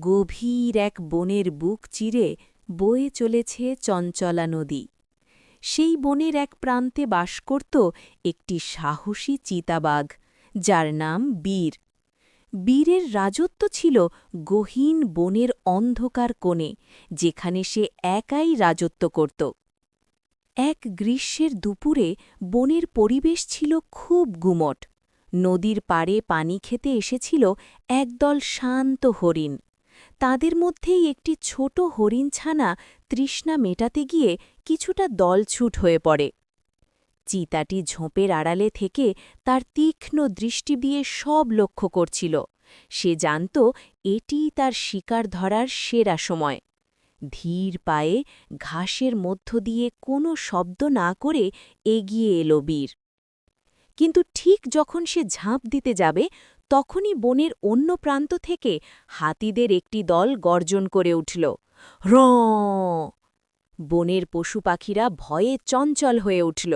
গভীর এক বনের বুক চিরে বয়ে চলেছে চঞ্চলা নদী। সেই বনের এক প্রান্তে বাস করত একটি সাহসী চিতাবাঘ, যার নাম বীর। বীরের রাজত্ব ছিল গহীন বনের অন্ধকার কোণে, যেখানে সে একাই রাজত্ব করত। এক গ্রীষ্মের দুপুরে বনের পরিবেশ ছিল খুব গুমট। নদীর পাড়ে পানি খেতে এসেছিল একদল শান্ত হরিণ। তাদের মধ্যেই একটি ছোট হরিণ ছানা তৃষ্ণা মেটাতে গিয়ে কিছুটা দলছুট হয়ে পড়ে। চিতাটি ঝোপের আড়ালে থেকে তার তীক্ষ্ণ দৃষ্টি দিয়ে সব লক্ষ্য করছিল। সে জানত এটিই তার শিকার ধরার সেরা সময়। ধীর পায়ে ঘাসের মধ্য দিয়ে কোনো শব্দ না করে এগিয়ে এলো বীর। কিন্তু ঠিক যখন সে ঝাঁপ দিতে যাবে তখনই বনের অন্য প্রান্ত থেকে হাতিদের একটি দল গর্জন করে উঠল, র! বনের পশু পাখিরা ভয়ে চঞ্চল হয়ে উঠল।